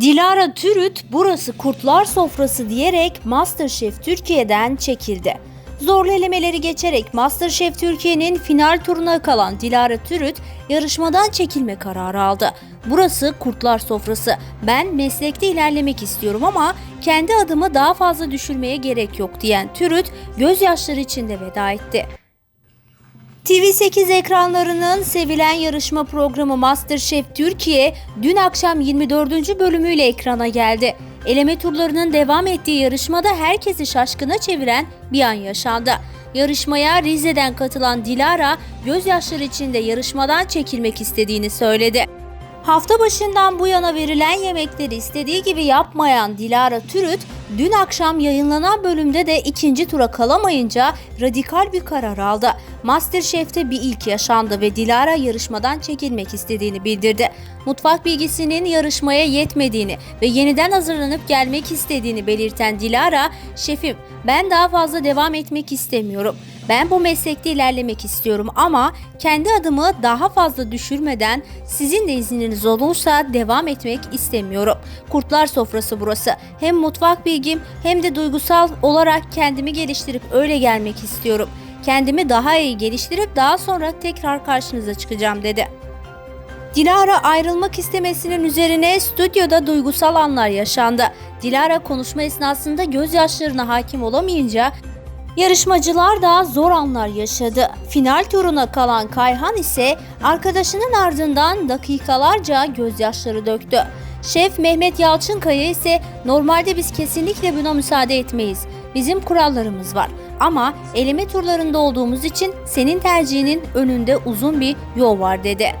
Dilara Türüt burası kurtlar sofrası diyerek Masterchef Türkiye'den çekildi. Zorlu elemeleri geçerek Masterchef Türkiye'nin final turuna kalan Dilara Türüt yarışmadan çekilme kararı aldı. Burası kurtlar sofrası. Ben meslekte ilerlemek istiyorum ama kendi adımı daha fazla düşürmeye gerek yok diyen Türüt gözyaşları içinde veda etti. TV8 ekranlarının sevilen yarışma programı MasterChef Türkiye dün akşam 24. bölümüyle ekrana geldi. Eleme turlarının devam ettiği yarışmada herkesi şaşkına çeviren bir an yaşandı. Yarışmaya Rize'den katılan Dilara gözyaşları içinde yarışmadan çekilmek istediğini söyledi. Hafta başından bu yana verilen yemekleri istediği gibi yapmayan Dilara Türüt, dün akşam yayınlanan bölümde de ikinci tura kalamayınca radikal bir karar aldı. Masterchef'te bir ilk yaşandı ve Dilara yarışmadan çekilmek istediğini bildirdi. Mutfak bilgisinin yarışmaya yetmediğini ve yeniden hazırlanıp gelmek istediğini belirten Dilara, "Şefim, ben daha fazla devam etmek istemiyorum. Ben bu meslekte ilerlemek istiyorum ama kendi adımı daha fazla düşürmeden sizin de izniniz olursa devam etmek istemiyorum. Kurtlar sofrası burası. Hem mutfak bilgim hem de duygusal olarak kendimi geliştirip öyle gelmek istiyorum. Kendimi daha iyi geliştirip daha sonra tekrar karşınıza çıkacağım dedi. Dilara ayrılmak istemesinin üzerine stüdyoda duygusal anlar yaşandı. Dilara konuşma esnasında gözyaşlarına hakim olamayınca Yarışmacılar da zor anlar yaşadı. Final turuna kalan Kayhan ise arkadaşının ardından dakikalarca gözyaşları döktü. Şef Mehmet Yalçınkaya ise normalde biz kesinlikle buna müsaade etmeyiz. Bizim kurallarımız var. Ama eleme turlarında olduğumuz için senin tercihinin önünde uzun bir yol var dedi.